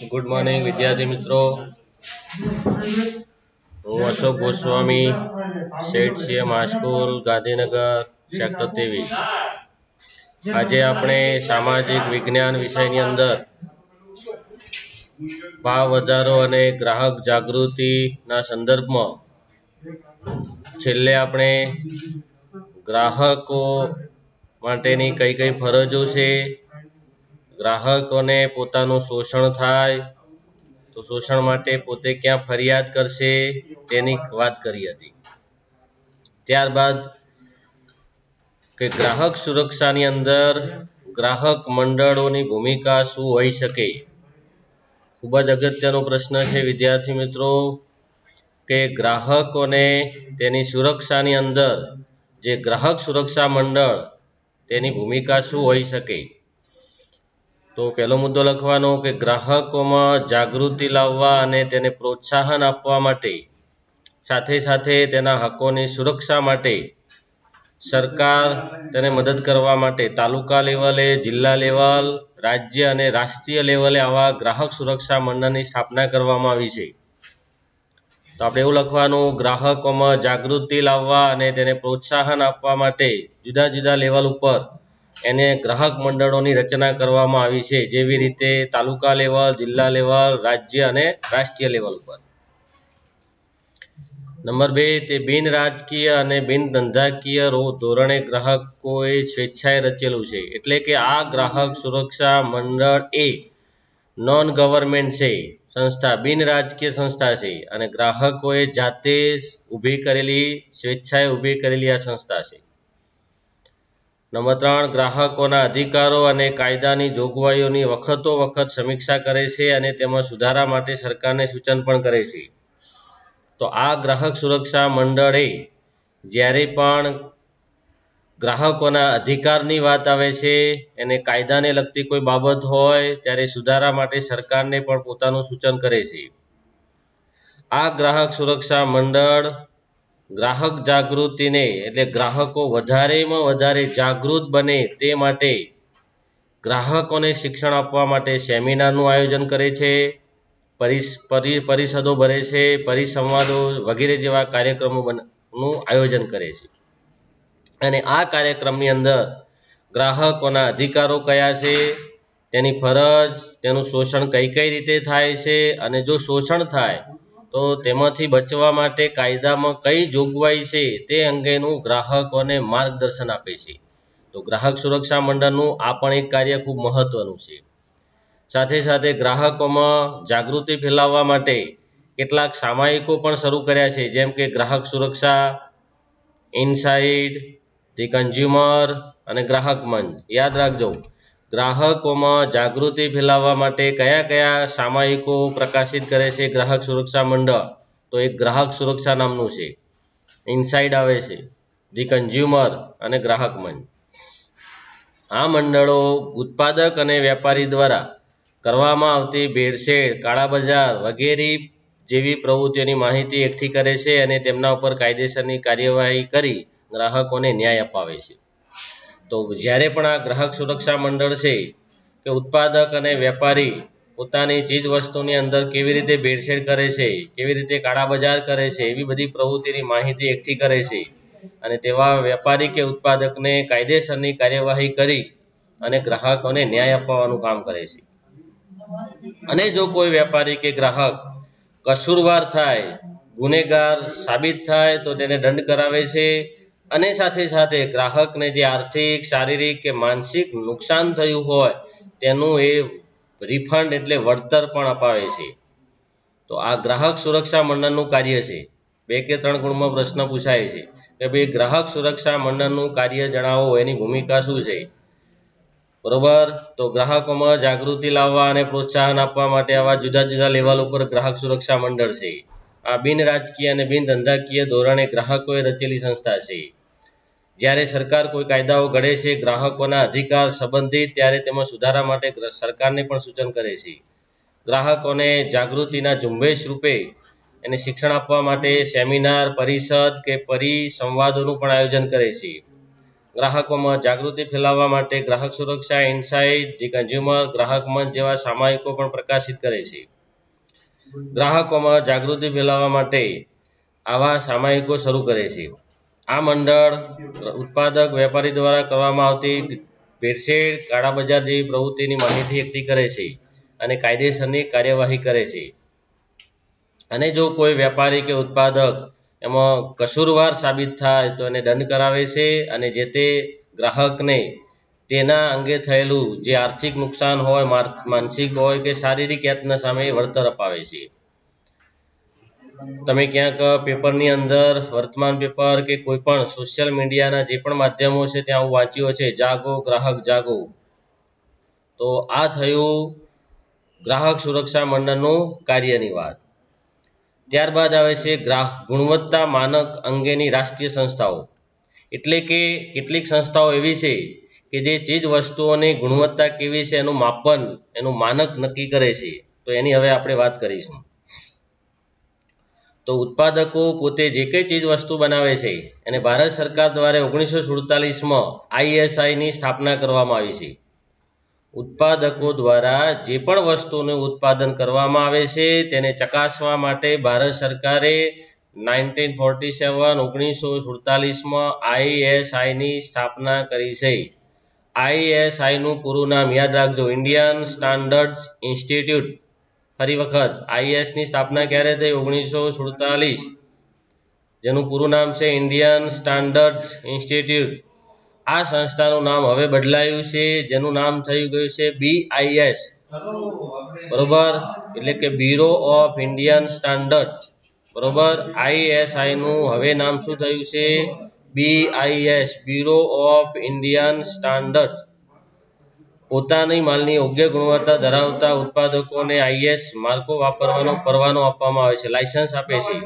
Good morning વિદ્યાર્થી મિત્રો. હું અશોક ગોસ્વામી, શેઠ સીએમ હાઈસ્કૂલ ગાંધીનગર સેક્ટર ત્રેવીસ. આજે આપણે સામાજિક વિજ્ઞાન વિષયની અંદર ભાવ વધારો અને ગ્રાહક જાગૃતિના સંદર્ભમાં છેલ્લે આપણે ગ્રાહકો માટેની કઈ કઈ ફરજો છે ગ્રાહકોને પોતાનું શોષણ થાય, તો શોષણ માટે પોતે ક્યાં ફરિયાદ કરશે તેની વાત કરી હતી. ત્યારબાદ કે ગ્રાહક સુરક્ષાની અંદર ગ્રાહક મંડળોની ભૂમિકા શું હોઈ શકે? ખૂબ જ અગત્યનો પ્રશ્ન છે, વિદ્યાર્થી મિત્રો, કે ગ્રાહકોને તેની સુરક્ષાની અંદર જે ગ્રાહક સુરક્ષા મંડળ તેની ભૂમિકા શું હોઈ શકે? તો પહેલો મુદ્દો લખવાનો કે ગ્રાહકોમાં જાગૃતિ લાવવા અને તેને પ્રોત્સાહન આપવા માટે, સાથે સાથે તેના હકોની સુરક્ષા માટે સરકાર તેને મદદ કરવા માટે તાલુકા લેવલે, જિલ્લા લેવલ, રાજ્ય અને રાષ્ટ્રીય લેવલે આવા ગ્રાહક સુરક્ષા મંડળની સ્થાપના કરવામાં આવી છે. તો આપણે એવું લખવાનું, ગ્રાહકોમાં જાગૃતિ લાવવા અને તેને પ્રોત્સાહન આપવા માટે જુદા જુદા લેવલ ઉપર એને ગ્રાહક મંડળોની રચના કરવામાં આવી છે, જેવી રીતે તાલુકા લેવલ, જિલ્લા લેવલ, રાજ્ય અને રાષ્ટ્રીય લેવલ પર. નંબર બે, તે બિન રાજકીય અને બિન ધંધાકીય ધોરણે ગ્રાહકોએ સ્વેચ્છાએ રચેલું છે. એટલે કે આ ગ્રાહક સુરક્ષા મંડળ એ નોન ગવર્મેન્ટ છે, સંસ્થા, બિન રાજકીય સંસ્થા છે અને ગ્રાહકોએ જાતે ઊભી કરેલી, સ્વેચ્છાએ ઊભી કરેલી આ સંસ્થા છે. નંબર ત્રણ, ગ્રાહકોના અધિકારો અને કાયદાની જોગવાઈઓની વખતો વખત સમીક્ષા કરે છે અને તેમાં સુધારા માટે સરકારને સૂચન પણ કરે છે. તો આ ગ્રાહક સુરક્ષા મંડળે જ્યારે પણ ગ્રાહકોના અધિકારની વાત આવે છે એને કાયદાને લગતી કોઈ બાબત હોય ત્યારે સુધારા માટે સરકારને પણ પોતાનું સૂચન કરે છે. આ ગ્રાહક સુરક્ષા મંડળ ગ્રાહક જાગૃતિને, એટલે ગ્રાહકો વધારેમાં વધારે જાગૃત બને તે માટે ગ્રાહકોને શિક્ષણ આપવા માટે સેમિનારનું આયોજન કરે છે પરિષદો ભરે છે, પરિસંવાદો વગેરે જેવા કાર્યક્રમો બન- નું આયોજન કરે છે. અને આ કાર્યક્રમની અંદર ગ્રાહકોના અધિકારો કયા છે, તેની ફરજ, તેનું શોષણ કઈ કઈ રીતે થાય છે, અને જો શોષણ થાય તો તેમાંથી બચવા માટે કાયદામાં કઈ જોગવાઈ છે તે અંગેનું ગ્રાહકોને માર્ગદર્શન આપે છે. તો ગ્રાહક સુરક્ષા મંડળનું આ પણ એક કાર્ય ખૂબ મહત્વનું છે. સાથે સાથે ગ્રાહકોમાં જાગૃતિ ફેલાવવા માટે કેટલાક સામાયિકો પણ શરૂ કર્યા છે, જેમ કે ગ્રાહક સુરક્ષા, ઇનસાઇડ, ધી કન્ઝ્યુમર અને ગ્રાહક મંચ. યાદ રાખજો ગ્રાહકોમાં જાગૃતિ ફેલાવવા માટે કયા કયા સામાયિકો પ્રકાશિત કરે છે ગ્રાહક સુરક્ષા મંડળ? તો એક ગ્રાહક સુરક્ષા નામનું છે. ઇનસાઇડ આવે છે. ધી કન્ઝ્યુમર અને ગ્રાહક મંચ. આ મંડળો ઉત્પાદક અને વેપારી દ્વારા કરવામાં આવતી ભેળસેળ કાળા બજાર વગેરે જેવી પ્રવૃત્તિઓની માહિતી એકઠી કરે છે અને તેમના ઉપર કાયદેસરની કાર્યવાહી કરી ગ્રાહકોને ન્યાય અપાવે છે. તો જ્યારે પણ આ ગ્રાહક સુરક્ષા મંડળ છે કે ઉત્પાદક અને વેપારી પોતાની ચીજ વસ્તુની અંદર કેવી રીતે ભેળસેળ કરે છે, કેવી રીતે કાળા બજાર કરે છે, એવી બધી પ્રવૃત્તિની માહિતી એકઠી કરે છે. અને તેવા વેપારી કે ઉત્પાદકને કાયદેસરની કાર્યવાહી કરી અને ગ્રાહકોને ન્યાય અપાવવાનું કામ કરે છે. અને જો કોઈ વેપારી કે ગ્રાહક કસૂરવાર થાય, ગુનેગાર સાબિત થાય, તો તેને દંડ કરાવે છે અને સાથે સાથે ગ્રાહકને જે આર્થિક, શારીરિક કે માનસિક નુકસાન થયું હોય, તેનું એ રિફંડ એટલે વળતર પણ અપાવે છે. તો આ ગ્રાહક સુરક્ષા મંડળનું કાર્ય છે. બે કે ત્રણ ગુણમાં પ્રશ્ન પૂછાય છે કે ભાઈ ગ્રાહક સુરક્ષા મંડળનું કાર્ય જણાવો, એની ભૂમિકા શું છે? બરોબર? તો ગ્રાહકોમાં જાગૃતિ લાવવા અને પ્રોત્સાહન આપવા માટે આવા જુદા જુદા લેવલ ઉપર ગ્રાહક સુરક્ષા મંડળ છે. આ બિન રાજકીય અને બિન ધંધાકીય ધોરણે ગ્રાહકોએ રચેલી સંસ્થા છે. જ્યારે સરકાર કોઈ કાયદાઓ ઘડે છે, ગ્રાહકોના અધિકાર સંબંધિત ત્યારે તેમાં સુધારા માટે સરકારને પણ સૂચન કરે છે. ગ્રાહકોને જાગૃતિના ઝુંબેશ રૂપે એને શિક્ષણ આપવા માટે સેમિનાર, પરિષદ કે પરિસંવાદોનું પણ આયોજન કરે છે. ગ્રાહકોમાં જાગૃતિ ફેલાવવા માટે ગ્રાહક સુરક્ષા ઇનસાઇટ ધી કન્ઝ્યુમર, ગ્રાહક મંચ જેવા સામાયિકો પણ પ્રકાશિત કરે છે. ગ્રાહકોમાં જાગૃતિ ફેલાવવા માટે આવા સામાયિકો શરૂ કરે છે. આ મંડળ ઉત્પાદક વેપારી દ્વારા કરવામાં આવતી ભેળસેળ કાળા બજાર જેવી પ્રવૃત્તિની માહિતી એકઠી કરે છે અને કાયદેસરની કાર્યવાહી કરે છે. અને જો કોઈ વેપારી કે ઉત્પાદક એમાં કસૂરવાર સાબિત થાય તો એને દંડ કરાવે છે અને જે તે ગ્રાહકને તેના અંગે થયેલું જે આર્થિક નુકસાન હોય માનસિક હોય કે શારીરિક યાતના સામે વળતર અપાવે છે. તમે ક્યાંક પેપરની અંદર, વર્તમાન પેપર કે કોઈ પણ સોશિયલ મીડિયાના જે પણ માધ્યમો છે ત્યાં હું વાંચ્યો છે, જાગો, ગ્રાહક જાગો. તો આ થયું ગ્રાહક સુરક્ષા મંડળનું કાર્યની વાત. ત્યારબાદ આવે છે ગ્રાહક ગુણવત્તા માનક અંગેની રાષ્ટ્રીય સંસ્થાઓ. એટલે કે કેટલીક સંસ્થાઓ એવી છે કે જે ચીજ વસ્તુઓની ગુણવત્તા કેવી છે એનું માપન, એનું માનક નક્કી કરે છે. તો એની હવે આપણે વાત કરીશું. તો ઉત્પાદકો પોતે જે કંઈ ચીજ વસ્તુ બનાવે છે, એને ભારત સરકાર દ્વારા ઓગણીસો સુડતાલીસમાં આઈએસઆઈની સ્થાપના કરવામાં આવી છે. ઉત્પાદકો દ્વારા જે પણ વસ્તુનું ઉત્પાદન કરવામાં આવે છે, તેને ચકાસવા માટે ભારત સરકારે નાઇન્ટીન ફોર્ટી સેવન ઓગણીસો સુડતાલીસમાં આઈએસઆઈની સ્થાપના કરી છે. આઈએસઆઈનું પૂરું નામ યાદ રાખજો, ઇન્ડિયન સ્ટાન્ડર્ડ્સ ઇન્સ્ટિટ્યૂટ. ફરી વખત આઈએસની સ્થાપના ક્યારે થઈ? ઓગણીસો સુડતાલીસ. જેનું પૂરું નામ છે ઇન્ડિયન સ્ટાન્ડર્ડ્સ ઇન્સ્ટિટ્યૂટ આ સંસ્થાનું નામ હવે બદલાયું છે, જેનું નામ થઈ ગયું છે બીઆઈએસ બરોબર? એટલે કે બ્યુરો ઓફ ઇન્ડિયન સ્ટાન્ડર્ડ બરોબર? આઈએસઆઈ નું હવે નામ શું થયું છે? BIS bureau of Indian standard પોતાની માલની યોગ્ય ગુણવત્તા ધરાવતા ઉત્પાદકોને આઈએસ માર્કો વાપરવાનો, પરવાનો આપવામાં આવે છે, લાયસન્સ આપે છે.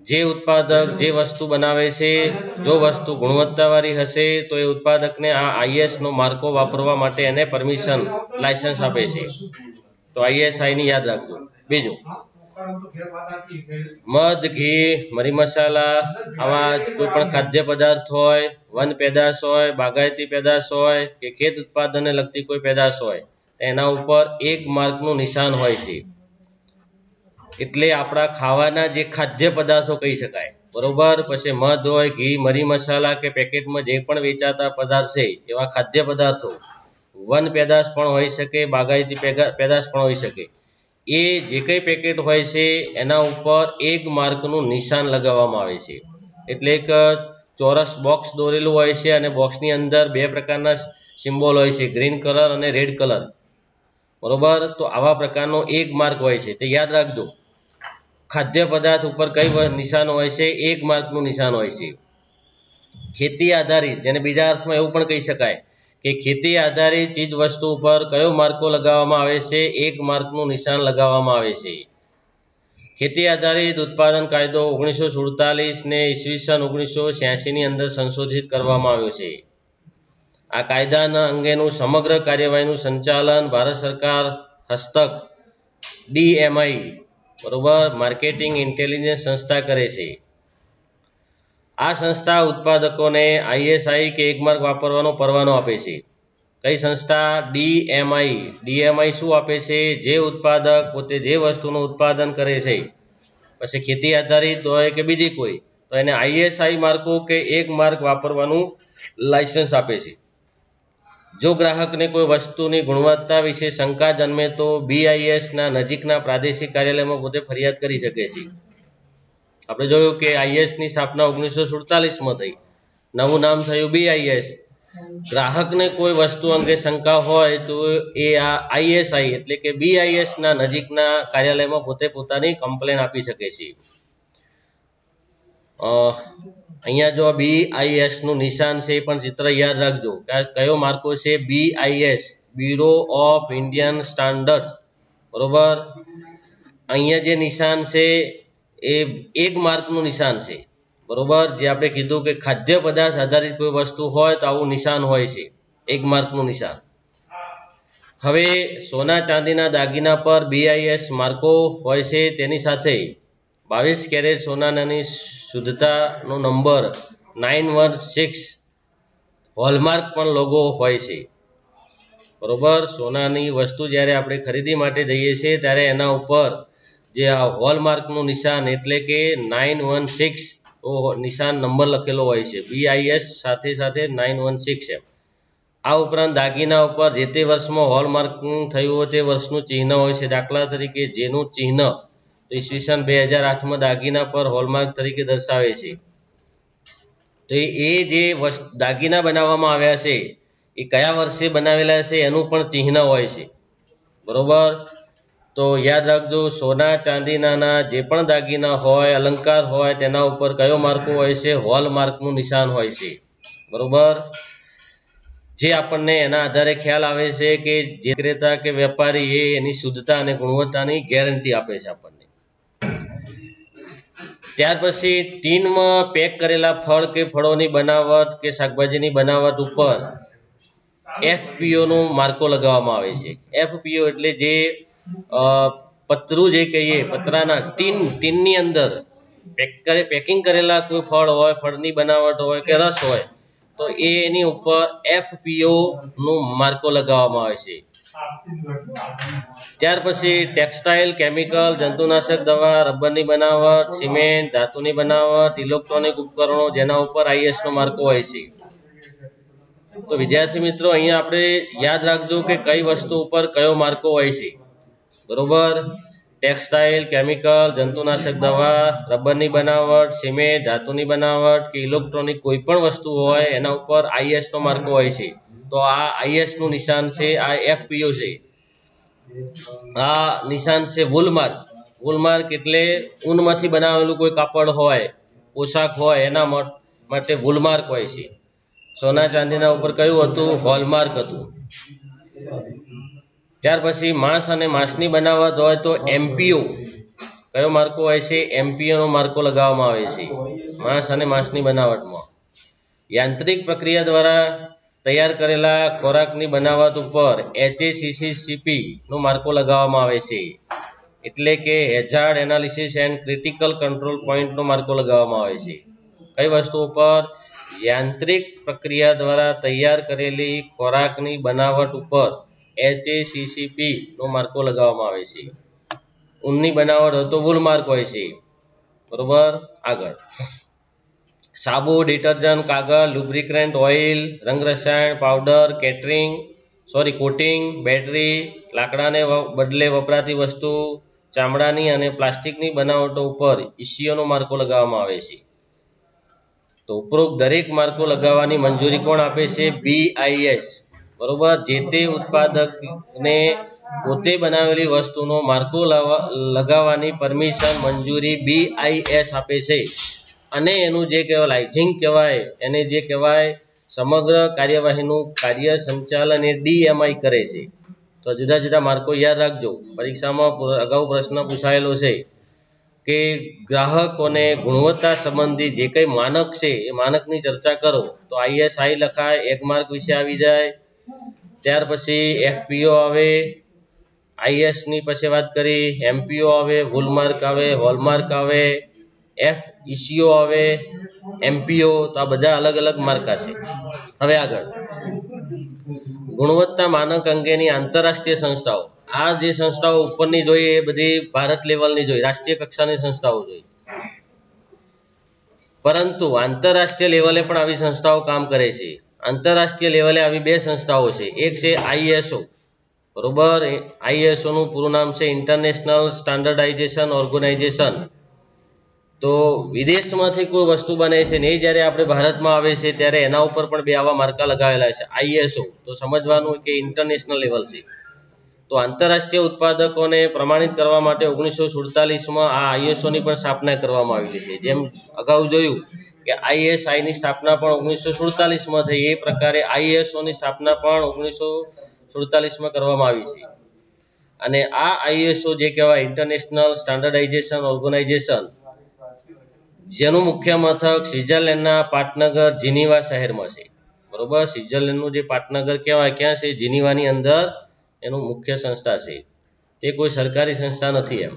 જે ઉત્પાદક જે વસ્તુ બનાવે છે, જો વસ્તુ ગુણવત્તાવાળી હશે, તો એ ઉત્પાદકને આ આઈએસનો માર્કો વાપરવા માટે એને પરમિશન, લાયસન્સ આપે છે. તો આઈએસઆઈની યાદ રાખજો. બીજું મધ, ઘી, મરી મસાલા આવા કોઈ પણ ખાદ્ય પદાર્થ હોય, વન પેદાશ હોય, બાગાયતી પેદાશ હોય કે ખેત ઉત્પાદનને લગતી કોઈ પેદાશ હોય એના ઉપર એક માર્કનું નિશાન હોય છે. એટલે આપણા ખાવાના જે ખાદ્ય પદાર્થો કહી શકાય. બરોબર? પછી મધ હોય, ઘી, મરી મસાલા કે પેકેટમાં જે પણ વેચાતા પદાર્થ છે, એવા ખાદ્ય પદાર્થો. વન પેદાશ પણ હોઈ શકે, બાગાયતી પેદાશ પણ હોઈ શકે. એ જે કંઈ પેકેટ હોય છે, એના ઉપર એક માર્કનું નિશાન લગાવવામાં આવે છે. એટલે એક ચોરસ બોક્સ દોરેલું હોય છે અને બોક્સની અંદર બે પ્રકારના સિમ્બોલ હોય છે ગ્રીન કલર અને રેડ કલર બરોબર? તો આવા પ્રકારનો એક માર્ક હોય છે. તે યાદ રાખજો. ખાદ્ય પદાર્થ ઉપર કઈ નિશાન હોય છે? એક માર્કનું નિશાન હોય છે. ખેતી આધારિત, જેને બીજા અર્થમાં એવું પણ કહી શકાય. કે ખેતી આધારિત ચીજ વસ્તુ ઉપર કયો માર્કો લગાવવામાં આવે છે? એક માર્કનું નિશાન લગાવવામાં આવે છે. ખેતી આધારિત ઉત્પાદન કાયદો ઓગણીસો સુડતાલીસ ને ઈસવીસન ઓગણીસો છ્યાસીની અંદર સંશોધિત કરવામાં આવ્યો છે. આ કાયદાના અંગેનું સમગ્ર કાર્યવાહીનું સંચાલન ભારત સરકાર, હસ્તક ડીએમઆઈ બરોબર, માર્કેટિંગ ઇન્ટેલિજન્સ સંસ્થા કરે છે. આ સંસ્થા ઉત્પાદકોને આઈએસઆઈ કે એક માર્ક વાપરવાનો પરવાનો આપે છે. કઈ સંસ્થા? ડીએમઆઈ. ડીએમઆઈ શું આપે છે? જે ઉત્પાદક પોતે જે વસ્તુનું ઉત્પાદન કરે છે. પછી ખેતી આધારિત હોય કે બીજી કોઈ, તો એને આઈએસઆઈ માર્કો કે એક માર્ક વાપરવાનું લાયસન્સ આપે છે. જો ગ્રાહકને કોઈ વસ્તુની ગુણવત્તા વિશે શંકા જન્મે તો બીઆઈએસના નજીકના પ્રાદેશિક કાર્યાલયમાં પોતે ફરિયાદ કરી શકે છે. આપણે જોયું કે આઈએસની સ્થાપના ઓગણીસો સુડતાલીસમાં થઈ. નવું નામ થયું બીઆઈએસ ગ્રાહકને કોઈ વસ્તુ અંગે શંકા હોય તો એ આ આઈએસઆઈ એટલે કે બીઆઈએસના નજીકના કાર્યાલયમાં પોતે પોતાની કમ્પ્લેન આપી શકે છે. અ, અહીંયા જો બીઆઈએસનું નિશાન છે એ પણ ચિત્ર યાદ રાખજો. કયો માર્કો છે? BIS bureau of Indian standard બરોબર? અહીંયા જે નિશાન છે એ એક માર્કનું નિશાન છે. બરોબર? જે આપણે કીધું કે ખાદ્ય પદાર્થ આધારિત કોઈ વસ્તુ હોય તો આવું નિશાન હોય છે. એક માર્કનું નિશાન. હવે સોના ચાંદીના દાગીના પર બીઆઈએસ માર્કો હોય છે તેની સાથે બાવીસ કેરેટ સોનાની શુદ્ધતાનો number nine one six hallmark પણ લોગો હોય છે. બરોબર? સોનાની વસ્તુ જ્યારે આપણે ખરીદી માટે જઈએ છીએ ત્યારે એના ઉપર જે આ હોલમાર્કનું નિશાન એટલે કે નાઇન વન સિક્સ નિશાન નંબર લખેલો હોય છે. બીઆઈએસ સાથે સાથે નાઇન વન સિક્સ એમ. આ ઉપરાંત દાગીના ઉપર જે તે વર્ષમાં હોલમાર્કિંગ થયું હોય તે વર્ષનું ચિહ્ન હોય છે. દાખલા તરીકે જેનું ચિહ્ન ઈસવીસન બે હજાર આઠમાં દાગીના પર હોલમાર્ક તરીકે દર્શાવે છે. તો એ જે દાગીના બનાવવામાં આવ્યા છે, એ કયા વર્ષે બનાવેલા છે એનું પણ ચિહ્ન હોય છે. બરોબર? તો યાદ રાખજો, સોના ચાંદીનાના જે પણ દાગીના હોય, અલંકાર હોય, તેના ઉપર કયો માર્કો હોય છે? હોલ માર્કનું નિશાન હોય છે. બરોબર? જે આપણને એના આધારે ખ્યાલ આવે છે કે જે વિક્રેતા કે વેપારી એ એની શુદ્ધતા અને ગુણવત્તાની ગેરંટી આપે છે આપણને. ત્યાર પછી ટીનમાં પેક કરેલા ફળ કે ફળોની બનાવટ કે શાકભાજીની બનાવટ ઉપર એફપીઓ નો માર્કો લગાવવામાં આવે છે. એફપીઓ એટલે જે પતરું જે કહીએ, પતરાના ટીન, ટીનની અંદર પેકિંગ કરેલા કોઈ ફળ હોય, ફળની બનાવટ હોય કે રસ હોય, તો એ એની ઉપર એફપીઓ નું માર્કો લગાવવામાં આવે છે. ત્યાર પછી ટેક્સટાઇલ, કેમિકલ, જંતુનાશક દવા, રબરની બનાવટ, સિમેન્ટ, ધાતુની બનાવટ, ઇલેક્ટ્રોનિક ઉપકરણો જેના ઉપર આઈએસ નો માર્કો હોય છે. તો વિદ્યાર્થી મિત્રો, અહીંયા આપણે યાદ રાખજો કે કઈ વસ્તુ ઉપર કયો માર્કો હોય છે. બરોબર? ટેક્સટાઇલ કેમિકલ જંતુનાશક દવા, રબરની બનાવટ, સિમેન્ટ, ધાતુની બનાવટ કે ઇલેક્ટ્રોનિક કોઈ પણ વસ્તુ હોય, એના ઉપર આઈએસ નો માર્કો હોય છે. તો આ આઈએસનું નિશાન છે, આ એફપીઓ છે. આ નિશાન છે વુલમાર્ક વુલમાર્ક એટલે ઊનમાંથી બનાવેલું કોઈ કાપડ હોય, પોશાક હોય, એના માટે વુલમાર્ક હોય છે. સોના ચાંદીના ઉપર કયું હતું? હોલમાર્ક હતું. ત્યાર પછી માંસ અને માંસની બનાવટ હોય તો એમપીઓ કયો માર્કો હોય છે? એમપીઓ નો માર્કો લગાવવામાં આવે છે. માંસ અને માંસની બનાવટમાં. યાંત્રિક પ્રક્રિયા દ્વારા તૈયાર કરેલા ખોરાકની બનાવટ ઉપર એચએસીસીસીપી નો માર્કો લગાવવામાં આવે છે. એટલે કે hazard analysis and critical control પોઈન્ટનો માર્કો લગાવવામાં આવે છે. કઈ વસ્તુ ઉપર? યાંત્રિક પ્રક્રિયા દ્વારા તૈયાર કરેલી ખોરાકની બનાવટ ઉપર એચએસીસીપી નો માર્કો લગાવવામાં આવે છે. ઊનની બનાવટ હોય તો વૂલ માર્ક હોય છે. બરોબર? આગળ. સાબુ, ડિટર્જન્ટ, કાગળ, lubricant, oil, રંગરસાયણ, powder, catering, sorry, coating, battery, લાકડાને બદલે વપરાતી વસ્તુ, ચામડાની અને પ્લાસ્ટિકની બનાવટો ઉપર ઇસીઓનો માર્કો લગાવવામાં આવે છે. તો ઉપરોક્ત દરેક માર્કો લગાવવાની મંજૂરી કોણ આપે છે? બીઆઈએસ બરોબર? જે તે ઉત્પાદકને પોતે બનાવેલી વસ્તુનો માર્કો લગાવવાની પરમિશન મંજૂરી બીઆઈએસ આપે છે. અને એનું જે કહેવાય લાઇજિંગ કહેવાય, એને જે કહેવાય સમગ્ર કાર્યવાહીનું કાર્ય સંચાલન એ ડીએમઆઈ કરે છે. તો જુદા જુદા માર્કો યાદ રાખજો. પરીક્ષામાં અગાઉ પ્રશ્ન પૂછાયેલો છે કે ગ્રાહકોને ગુણવત્તા સંબંધી જે કંઈ માનક છે, એ માનકની ચર્ચા કરો. તો આઈએસઆઈ લખાય, એક માર્ક વિશે આવી જાય ત્યાર પછી એફપીઓ આવે આઈએસની પછી વાત કરી એમપીઓ આવે વોલમાર્ક આવે હોલમાર્ક આવે એફ ઈસીઓ આવે એમપીઓ તો આ બધા અલગ અલગ માર્કા છે. હવે આગળ. ગુણવત્તા માનક અંગેની આંતરરાષ્ટ્રીય સંસ્થાઓ. આ જે સંસ્થાઓ ઉપરની જોઈએ એ બધી ભારત લેવલની જોઈએ રાષ્ટ્રીય કક્ષાની સંસ્થાઓ જોઈએ પરંતુ આંતરરાષ્ટ્રીય લેવલે પણ આવી સંસ્થાઓ કામ કરે છે. આંતરરાષ્ટ્રીય લેવલે આવી બે સંસ્થાઓ છે. એક છે આઈએસઓ બરોબર? આઈએસઓ નું પૂરું નામ છે ઇન્ટરનેશનલ સ્ટાન્ડર્ડાઇઝેશન ઓર્ગેનાઇઝેશન તો વિદેશમાંથી કોઈ વસ્તુ બને છે ને એ જ્યારે આપણે ભારતમાં આવે છે, ત્યારે એના ઉપર પણ બે આવા માર્કા લગાવેલા છે આઈએસઓ તો સમજવાનું કે ઇન્ટરનેશનલ લેવલ છે. તો આંતરરાષ્ટ્રીય ઉત્પાદકોને પ્રમાણિત કરવા માટે ઓગણીસો સુડતાલીસમાં આ આઈએસઓની પણ સ્થાપના કરવામાં આવેલી છે. જેમ અગાઉ જોયું કે આઈએસઆઈની સ્થાપના પણ ઓગણીસો સુડતાલીસમાં થઈ. એ પ્રકારે આઈએસઓની સ્થાપના પણ ઓગણીસો સુડતાલીસમાં કરવામાં આવી છે. અને આ આઈએસઓ જે કહેવાય ઇન્ટરનેશનલ સ્ટાન્ડર્ડાઇઝેશન ઓર્ગેનાઇઝેશન, જેનું મુખ્ય મથક સ્વિટ્ઝરલેન્ડના પાટનગર જીનીવા શહેરમાં છે. બરોબર? સ્વિટ્ઝરલેન્ડનું જે પાટનગર કહેવાય, ક્યાં છે? જીનીવાની અંદર એનું મુખ્ય સંસ્થા છે. તે કોઈ સરકારી સંસ્થા નથી એમ.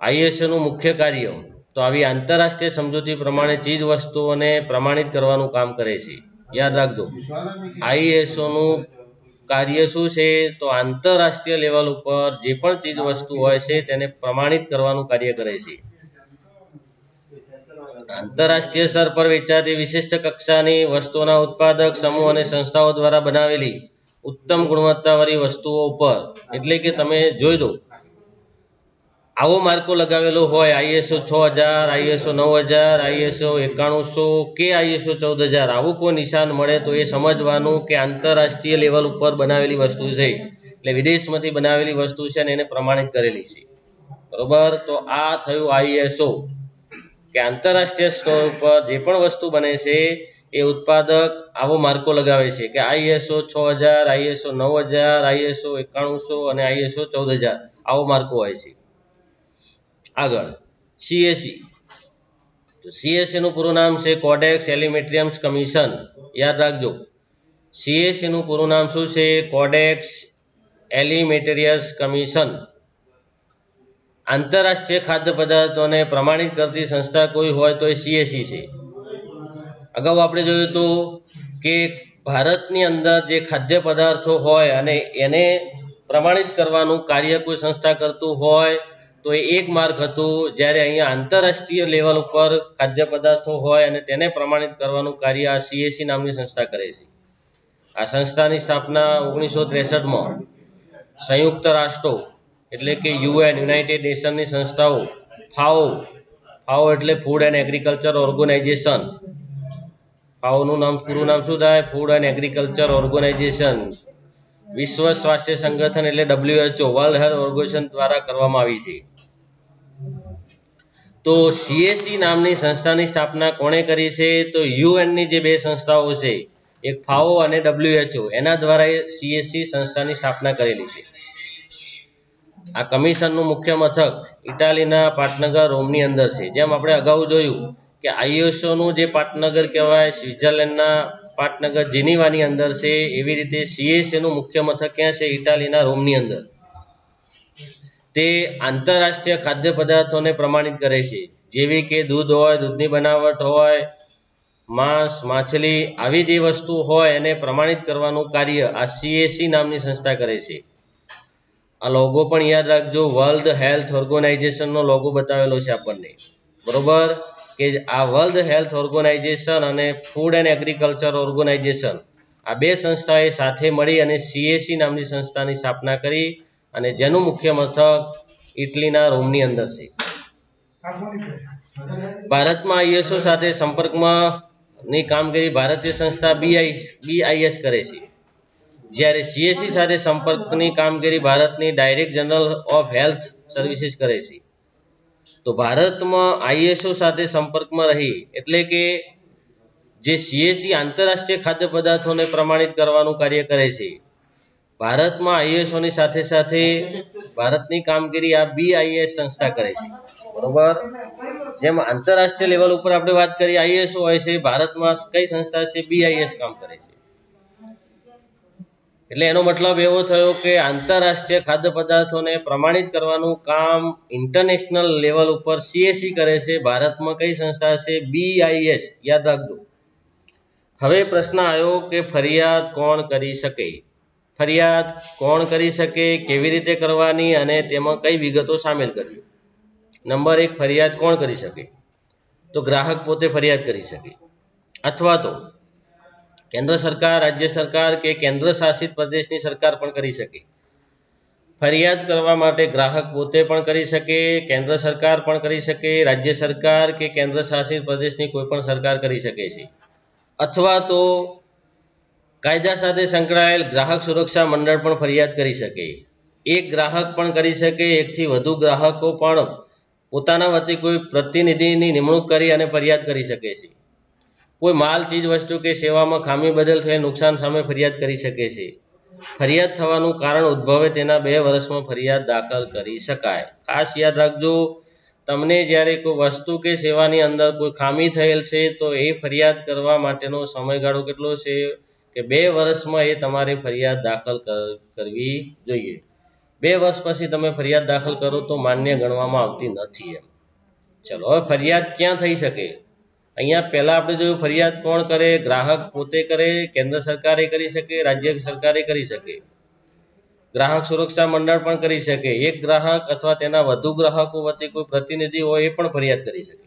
આઈએસઓનું મુખ્ય કાર્ય તો આવી આંતરરાષ્ટ્રીય સમજૂતી પ્રમાણે ચીજ વસ્તુઓને પ્રમાણિત કરવાનું કામ કરે છે. યાદ રાખજો. આઈએસઓનું કાર્ય શું છે? તો આંતરરાષ્ટ્રીય લેવલ ઉપર જે પણ ચીજ વસ્તુ હોય છે તેને પ્રમાણિત કરવાનું કાર્ય કરે છે. આંતરરાષ્ટ્રીય સ્તર પર વેચાતી વિશિષ્ટ કક્ષાની વસ્તુઓના ઉત્પાદક સમૂહ અને સંસ્થાઓ દ્વારા બનાવેલી ઉત્તમ ગુણવત્તાવાળી વસ્તુઓ ઉપર. એટલે કે તમે જોઈ દો આવો માર્કો લગાવેલો હોય, આઈએસઓ છ હજાર, આઈએસઓ નવ હજાર, આઈએસઓ એકાણુંસો કે આઈએસઓ ચૌદ હજાર, આવું કોઈ નિશાન મળે તો એ સમજવાનું કે આંતરરાષ્ટ્રીય લેવલ ઉપર બનાવેલી વસ્તુ છે. એટલે વિદેશમાંથી બનાવેલી વસ્તુ છે અને એને પ્રમાણિત કરેલી છે. બરોબર? તો આ થયું આઈએસઓ. કે આંતરરાષ્ટ્રીય સ્તર ઉપર જે પણ વસ્તુ બને છે એ ઉત્પાદક આવો માર્કો લગાવે છે કે આઈએસઓ છ હજાર, આઈએસઓ નવ હજાર, આઈએસઓ એકાણુંસો અને આઈએસઓ ચૌદ હજાર. આવો માર્કો હોય છે. આગળ સીએસી તો સીએસસી નું પૂરું નામ છે કોડેક્સ એલિમેટ્રિયમ્સ કમિશન યાદ રાખજો. સીએસસી નું પૂરું નામ શું છે? કોડેક્સ એલિમેટેરિયસ કમિશન આંતરરાષ્ટ્રીય ખાદ્ય પદાર્થોને પ્રમાણિત કરતી સંસ્થા કોઈ હોય તો એ સીએસસી છે. અગાઉ આપણે જોયું હતું કે ભારતની અંદર જે ખાદ્ય પદાર્થો હોય અને એને પ્રમાણિત કરવાનું કાર્ય કોઈ સંસ્થા કરતું હોય, તો એ એક માર્ગ હતું જ્યારે અહીંયા આંતરરાષ્ટ્રીય લેવલ ઉપર ખાદ્ય પદાર્થો હોય અને તેને પ્રમાણિત કરવાનું કાર્ય આ સીએસસી નામની સંસ્થા કરે છે. આ સંસ્થાની સ્થાપના ઓગણીસો ત્રેસઠમાં સંયુક્ત રાષ્ટ્રો એટલે કે યુએન, યુનાઇટેડ નેશનની સંસ્થાઓ, ફાઓ ફાઓ એટલે ફૂડ એન્ડ એગ્રીકલ્ચર ઓર્ગેનાઇઝેશન ફાઓનું નામ, પૂરું નામ શું થાય? ફૂડ એન્ડ એગ્રીકલ્ચર ઓર્ગેનાઇઝેશન વિશ્વ સ્વાસ્થ્ય સંગઠન એટલે ડબલ્યુએચઓ વર્લ્ડ હેલ્થ ઓર્ગેનાઇઝેશન દ્વારા કરવામાં આવી છે. તો સીએસસી નામની સંસ્થાની સ્થાપના કોણે કરી છે? તો યુએનની જે બે સંસ્થાઓ છે, એક ફાઓ અને ડબલ્યુએચઓ એના દ્વારા સીએસસી સંસ્થાની સ્થાપના કરેલી છે. આ કમિશનનું મુખ્ય મથક ઇટાલીના પાટનગર, રોમની અંદર છે. જેમ આપણે અગાઉ જોયું કે આઈએસઓનું જે પાટનગર કહેવાય, સ્વિટ્ઝરલેન્ડના પાટનગર, જેનીવાની અંદર છે, એવી રીતે સીએસએનું મુખ્ય મથક ક્યાં છે? ઇટાલીના રોમની અંદર. તે આંતરરાષ્ટ્રીય ખાદ્ય પદાર્થોને પ્રમાણિત કરે છે. જેવી કે દૂધ હોય, દૂધની બનાવટ હોય, માંસ, માછલી, આવી જે વસ્તુ હોય એને પ્રમાણિત કરવાનું કાર્ય આ સીએસસી નામની સંસ્થા કરે છે. આ લોગો પણ યાદ રાખજો. વર્લ્ડ હેલ્થ ઓર્ગેનાઇઝેશનનો લોગો બતાવેલો છે આપણને. બરોબર? કે આ વર્લ્ડ હેલ્થ ઓર્ગેનાઇઝેશન અને ફૂડ એન્ડ એગ્રીકલ્ચર ઓર્ગેનાઇઝેશન આ બે સંસ્થાએ સાથે મળી અને સીએસસી નામની સંસ્થાની સ્થાપના કરી અને જેનું મુખ્ય મથક ઇટલીના રોમની અંદર છે. ભારતમાં આઈએસઓ સાથે સંપર્કમાં ની કામગીરી ભારતીય સંસ્થા બીઆઈ બીઆઈએસ કરે છે. જ્યારે સીએસસી સાથે સંપર્કની કામગીરી ભારતની direct general of health services કરે છે. તો ભારતમાં આઈએસઓ સાથે સંપર્કમાં રહી એટલે કે જે સીએસસી આંતરરાષ્ટ્રીય ખાદ્ય પદાર્થોને પ્રમાણિત કરવાનું કાર્ય કરે છે. ભારતમાં આઈએસઓની સાથે સાથે ભારતની કામગીરી આ બીઆઈએસ સંસ્થા કરે છે. બરોબર? જેમ આંતરરાષ્ટ્રીય લેવલ ઉપર આપણે વાત કરીએ, આઈએસઓ હોય છે, ભારતમાં કઈ સંસ્થા છે? બીઆઈએસ કામ કરે છે. એટલે એનો મતલબ એવો થયો કે આંતરરાષ્ટ્રીય ખાદ્ય પદાર્થોને પ્રમાણિત કરવાનું કામ ઇન્ટરનેશનલ લેવલ ઉપર સીએસસી કરે છે, ભારતમાં કઈ સંસ્થા છે? બીઆઈએસ યાદ રાખજો. હવે પ્રશ્ન આવ્યો કે ફરિયાદ કોણ કરી શકે? ફરિયાદ કોણ કરી શકે, કેવી રીતે કરવાની અને તેમાં કઈ વિગતો સામેલ કરવી? નંબર એક, ફરિયાદ કોણ કરી શકે? તો ગ્રાહક પોતે ફરિયાદ કરી શકે. અથવા તો કેન્દ્ર સરકાર, રાજ્ય સરકાર કે કેન્દ્ર શાસિત પ્રદેશની સરકાર પણ કરી શકે. ફરિયાદ કરવા માટે ગ્રાહક પોતે પણ કરી શકે, કેન્દ્ર સરકાર પણ કરી શકે, રાજ્ય સરકાર કે કેન્દ્ર શાસિત પ્રદેશની કોઈ પણ સરકાર કરી શકે છે. અથવા તો કાયદા સાથે સંકળાયેલ ગ્રાહક સુરક્ષા મંડળ પણ ફરિયાદ કરી શકે. એક ગ્રાહક પણ કરી શકે, એકથી વધુ ગ્રાહકો પણ પોતાના વતી કોઈ પ્રતિનિધિની નિમણૂક કરી અને ફરિયાદ કરી શકે છે. કોઈ માલ, ચીજ, વસ્તુ કે સેવામાં ખામી બદલ થયેલ નુકસાન સામે ફરિયાદ કરી શકે છે. ફરિયાદ થવાનું કારણ ઉદ્ભવે તેના બે વર્ષમાં ફરિયાદ દાખલ કરી શકાય. ખાસ યાદ રાખજો, તમને જ્યારે કોઈ વસ્તુ કે સેવાની અંદર કોઈ ખામી થયેલ છે, તો એ ફરિયાદ કરવા માટેનો સમયગાળો કેટલો છે કે બે વર્ષમાં એ તમારે ફરિયાદ દાખલ કર- કરવી જોઈએ. બે વર્ષ પછી તમે ફરિયાદ દાખલ કરો તો માન્ય ગણવામાં આવતી નથી એમ. ચલો, હવે ફરિયાદ ક્યાં થઈ શકે? અહીંયા પહેલા આપણે જોયું ફરિયાદ કોણ કરે, ગ્રાહક પોતે કરે, કેન્દ્ર સરકારે કરી શકે, રાજ્ય સરકારે કરી શકે. ગ્રાહક સુરક્ષા મંડળ પણ કરી શકે. એક ગ્રાહક અથવા તેના વધુ ગ્રાહકો વચ્ચે કોઈ પ્રતિનિધિ હોય એ પણ ફરિયાદ કરી શકે.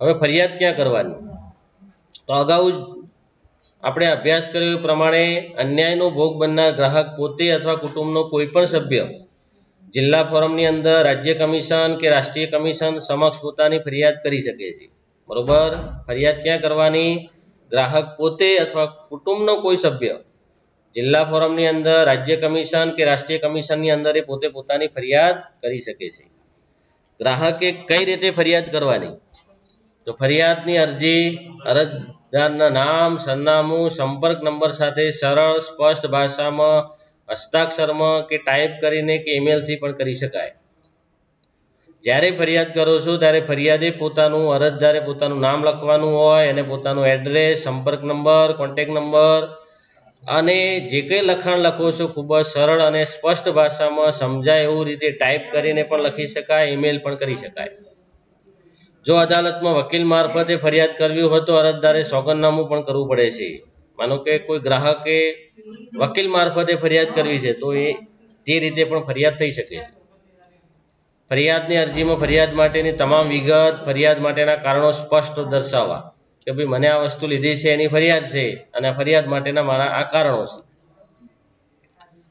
હવે ફરિયાદ ક્યાં કરવાની? તો અગાઉ આપણે અભ્યાસ કર્યો એ પ્રમાણે અન્યાયનો ભોગ બનનાર ગ્રાહક પોતે અથવા કુટુંબનો કોઈ પણ સભ્ય જિલ્લા ફોરમની અંદર રાજ્ય કમિશન કે રાષ્ટ્રીય કમિશન સમક્ષ પોતાની ફરિયાદ કરી શકે છે. બરોબર? ફરિયાદ ક્યાં કરવાની? ગ્રાહક પોતે અથવા કુટુંબનો કોઈ સભ્ય? જિલ્લા ફોરમની અંદર, રાજ્ય કમિશન કે રાષ્ટ્રીય કમિશનની અંદર એ પોતે પોતાની ફરિયાદ કરી શકે છે. ગ્રાહકે કઈ રીતે ફરિયાદ કરવાની? તો ફરિયાદની અરજી અરજદારના નામ, સરનામું, સંપર્ક નંબર સાથે સરળ, સ્પષ્ટ ભાષામાં હસ્તાક્ષરમાં કે ટાઈપ કરીને કે ઈમેલથી પણ કરી શકાય. જ્યારે ફરિયાદ કરો છો, ત્યારે ફરિયાદી પોતાનું અરજદારે પોતાનું નામ લખવાનું હોય અને પોતાનું એડ્રેસ સંપર્ક નંબર કોન્ટેક નંબર અને જે કંઈ લખાણ લખો છો, ખૂબ જ સરળ અને સ્પષ્ટ ભાષામાં સમજાય એવું રીતે ટાઈપ કરીને પણ લખી શકાય ઈમેલ પણ કરી શકાય. જો અદાલતમાં વકીલ મારફતે ફરિયાદ કરવી હોય તો અરજદારે સોગંદનામું પણ કરવું પડે છે. માનો કે કોઈ ગ્રાહકે વકીલ મારફતે ફરિયાદ કરવી છે, તો એ તે રીતે પણ ફરિયાદ થઈ શકે છે. ફરિયાદની અરજીમાં ફરિયાદ માટેની તમામ વિગત ફરિયાદ માટેના કારણો સ્પષ્ટ દર્શાવવા કે ભાઈ મને આ વસ્તુ લીધી છે, એની ફરિયાદ છે અને ફરિયાદ માટેના મારા આ કારણો છે.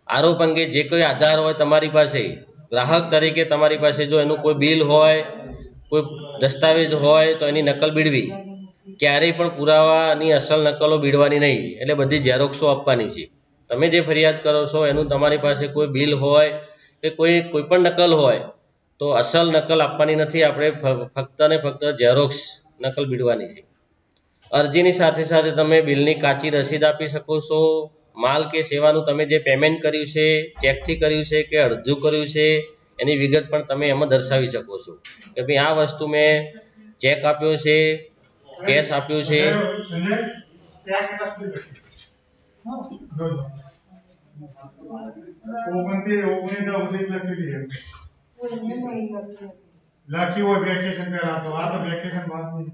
આરોપ અંગે જે કોઈ આધાર હોય તમારી પાસે, ગ્રાહક તરીકે તમારી પાસે જો એનું કોઈ બિલ હોય, કોઈ દસ્તાવેજ હોય તો એની નકલ બીડવી. ક્યારેય પણ પુરાવાની અસલ નકલો બીડવાની નહીં, એટલે બધી ઝેરોક્ષો આપવાની છે. તમે જે ફરિયાદ કરો છો, એનું તમારી પાસે કોઈ બિલ હોય કે કોઈ કોઈ પણ નકલ હોય તો અસલ નકલ આપવાની નથી આપણે ફક્ત ને ફક્ત ઝેરોક્ષ નકલ બીડવાની છે અરજીની સાથે સાથે તમે બિલની કાચી રસીદ આપી શકો છો માલ કે સેવાનું તમે જે પેમેન્ટ કર્યું છે ચેકથી કર્યું છે કે અડધું કર્યું છે એની વિગત પણ તમે એમાં દર્શાવી શકો છો કે ભાઈ આ વસ્તુ મેં ચેક આપ્યો છે કેશ આપ્યું છે ઓગણત્રીસ ઓગણીસ લખેલી છે હોય વેકેશન પહેલા તો. આ તો વેકેશન બાદ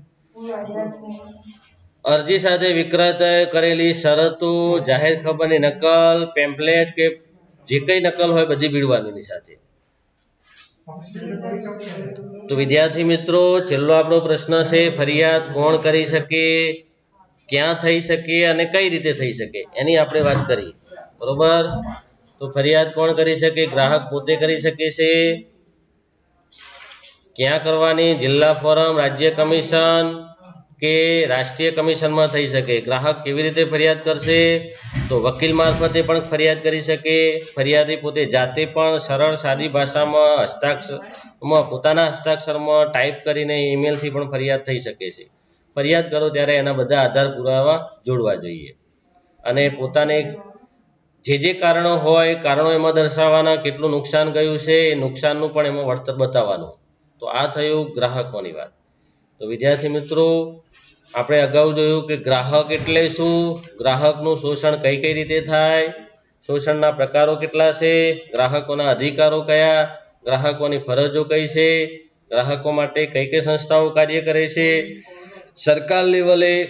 અરજી સાથે વિક્રેતાએ કરેલી શરતો, જાહેર ખબરની નકલ પેમ્પલેટ કે જે કઈ નકલ હોય બધી ભીડવાની સાથે. તો વિદ્યાર્થી મિત્રો, છેલ્લો આપણો પ્રશ્ન છે, ફરિયાદ કોણ કરી શકે, ક્યાં થઈ શકે અને કઈ રીતે થઈ શકે? એની આપણે વાત કરી. બરોબર? તો ફરિયાદ કોણ કરી શકે? ગ્રાહક પોતે કરી શકે છે? ક્યાં કરવાની? જિલ્લા ફોરમ, રાજ્ય કમિશન કે રાષ્ટ્રીય કમિશનમાં થઈ શકે? ગ્રાહક કેવી રીતે ફરિયાદ કરશે? તો વકીલ મારફતે પણ ફરિયાદ કરી શકે. ફરિયાદી પોતે જાતે પણ સરળ, સાદી ભાષામાં હસ્તાક્ષરમાં, પોતાના હસ્તાક્ષરમાં ટાઈપ કરીને ઈમેલથી પણ ફરિયાદ થઈ શકે છે. ફરિયાદ કરો ત્યારે એના બધા આધાર પુરાવા જોડવા જોઈએ. અને પોતાને જે જે કારણો હોય, કારણો એમાં દર્શાવવાના, કેટલું નુકસાન ગયું છે, એ નુકસાનનું પણ એમાં વળતર બતાવવાનું. તો આ થયું ગ્રાહકોની વાત. તો વિદ્યાર્થી મિત્રો, આપણે અગાઉ જોયું કે ગ્રાહક એટલે શું? ગ્રાહકનું શોષણ કઈ કઈ રીતે થાય? શોષણના પ્રકારો કેટલા છે? ગ્રાહકોના અધિકારો કયા? ગ્રાહકોની ફરજો કઈ છે? ગ્રાહકો માટે કઈ કઈ સંસ્થાઓ કાર્ય કરે છે? સરકાર લેવલે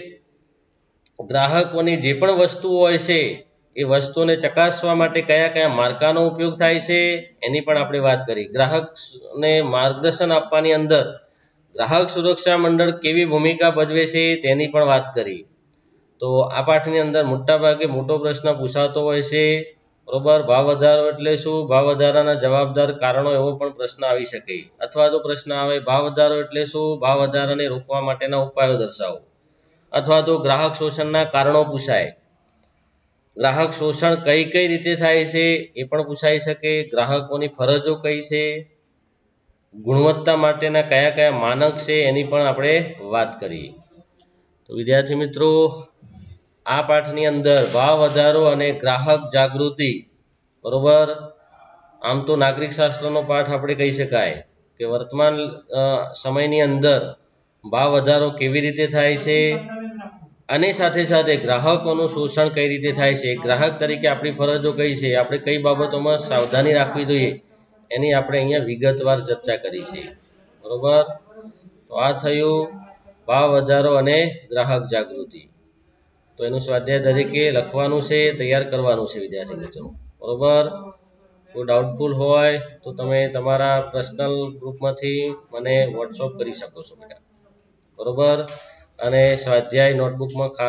ગ્રાહકોની જે પણ વસ્તુઓ હોય છે એ વસ્તુને ચકાસવા માટે કયા કયા માર્કાનો ઉપયોગ થાય છે, એની પણ આપણે વાત કરી. ગ્રાહકને માર્ગદર્શન આપવાની અંદર ગ્રાહક સુરક્ષા મંડળ કેવી ભૂમિકા ભજવે છે, તેની પણ વાત કરી. તો આ પાઠની અંદર મોટાભાગે મોટો પ્રશ્ન પૂછાતો હોય છે. બરોબર? ભાવ વધારો એટલે શું? ભાવ વધારાના જવાબદાર કારણો એવો પણ પ્રશ્ન આવી શકે. અથવા તો પ્રશ્ન આવે, ભાવ વધારો એટલે શું? ભાવ વધારાને રોકવા માટેના ઉપાયો દર્શાવો. અથવા તો ગ્રાહક શોષણના કારણો પૂછાય. ગ્રાહક શોષણ કઈ કઈ રીતે થાય છે એ પણ પૂછાઈ શકે. ગ્રાહકોની ફરજો કઈ છે? ગુણવત્તા માટેના કયા કયા માનક છે એની પણ આપણે વાત કરી તો વિદ્યાર્થી મિત્રો, આ પાઠની અંદર ભાવ વધારો અને ગ્રાહક જાગૃતિ, બરોબર? આમ તો નાગરિક શાસ્ત્રનો પાઠ આપણે કહી શકાય કે વર્તમાન સમયની અંદર ભાવ વધારો કેવી રીતે થાય છે? અને સાથે સાથે ગ્રાહકોનું શોષણ કઈ રીતે થાય છે? ગ્રાહક તરીકે આપણી ફરજો કઈ છે? આપણે કઈ બાબતોમાં સાવધાની રાખવી જોઈએ? એની આપણે અહીંયા વિગતવાર ચર્ચા કરી છે. બરોબર? તો આ થયું ભાવ વધારો અને ગ્રાહક જાગૃતિ. તો એનું સ્વાધ્યાય તરીકે લખવાનું છે, તૈયાર કરવાનું છે, વિદ્યાર્થી મિત્રો. બરોબર? કોઈ ડાઉટફુલ હોય તો તમે તમારા પર્સનલ ગ્રુપમાંથી મને વોટ્સઅપ કરી શકો છો બેટા બરોબર? અને સ્વાધ્યાય નોટબુકમાં ખાસ